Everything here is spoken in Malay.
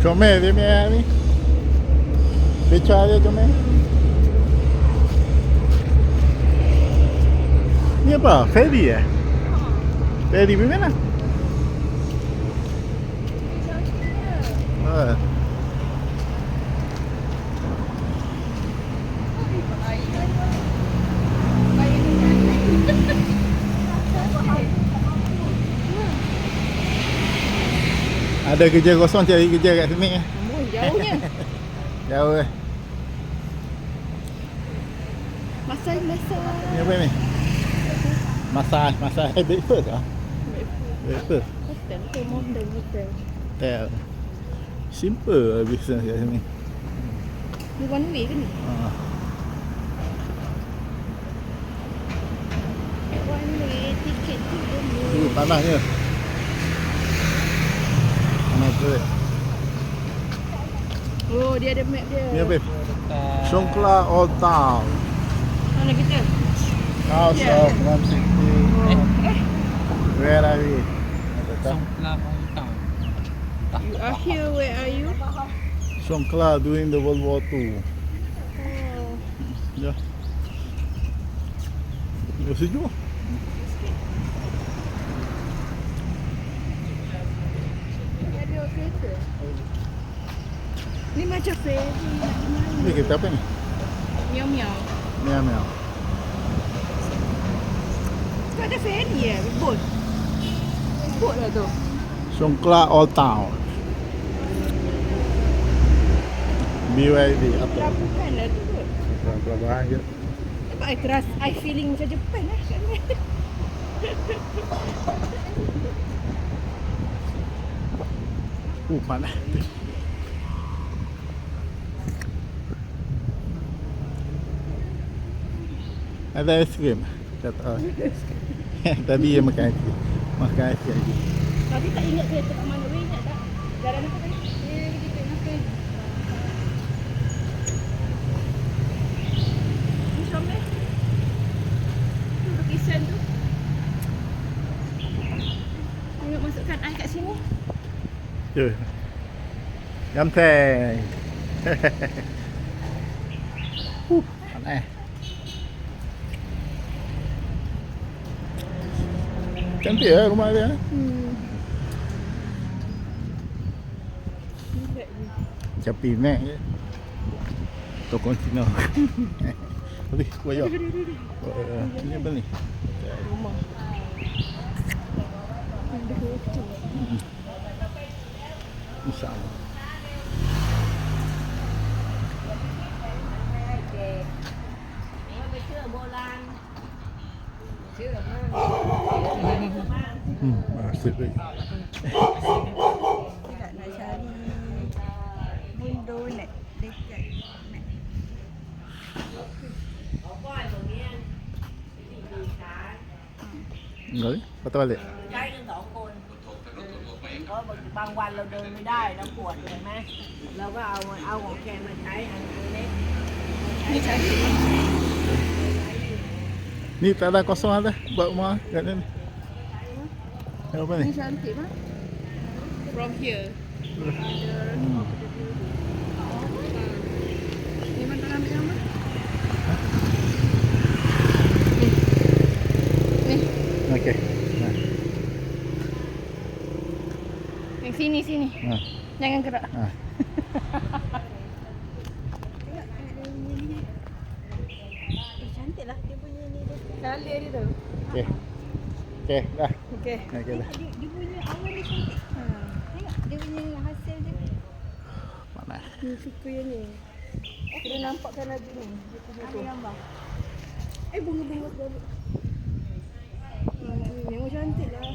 Comel dia punya ni. Beca dia comel. Ni apa? Ferry eh? Ferry pergi mana? Ah. Ada kerja kosong cari kerja kat sini eh. Oh, jauhnya. Jauh eh. Masai, masai. Ni apa ni? Massage, massage. Eh, breakfast ah? Breakfast. Hotel ke modern hotel. Hotel. Simple lah business kat sini. Ni one way ke ni? Ah. One way tiket tu Uh, Oh, dia ada map dia. Ni apa? Songkla Old Town. Mana kita? House Yeah. of 160. Oh. Eh, Where are we? Songkla Hometown. you are here, where are you? Songkla during the World War II. Oh. Ya. Dia sejuk. Kereta. Ni macam mana? Ni kereta apa ni? Miau miau. Miao miao. Tu ada ferry ya, bot. Bot lah tu. Songkla Old Town. BYD apa? Pelabuhan lah tu kot. Pelabuhan je. Sebab I terasa, I feeling macam Japan lah kat ni. Uh, panas. Ada es krim. Kata. Tadi dia makan es krim. Makan es krim. Tapi tak ingat kereta kat mana. Weh tak? Jalan apa tadi? Dia pergi kat makan. Ni Syamil. Tu lukisan tu. Tengok masukkan I kat sini. Tu. Ganteng. uh, panas. Cantik lah rumah dia. Hmm. Capi mek je. Tokong Cina. Habis, wajah. Uh, ni apa ni? Rumah. Ada net. Enggak ni? Patah balik? ใช้กันสองคนเพราะบางวันเราเดินไม่ได้เราปวดเห็นไหมเราก็เอาเอาของแกมาใช้อันนี้ Ni cantik. Ni tak ada kosong ada buat rumah kat Ni. Apa ni? Ni cantik mah. From here. Hmm. Ni mana nak ambil gambar? Ni. Ni. Okey. Nah, Yang sini sini. nah, Jangan gerak. nah. cantik lah dia punya ni dia. Kali dia tu. Okey. Okey, dah. Okey. Okey dah. Dia, dia punya awal dia cantik. Ha. Tengok dia punya hasil dia. Panas. Ni suka yang ni. Kita nampakkan lagi ni. Dia punya Ada tu. gambar. Eh bunga-bunga sebalik. Hmm, memang cantik lah.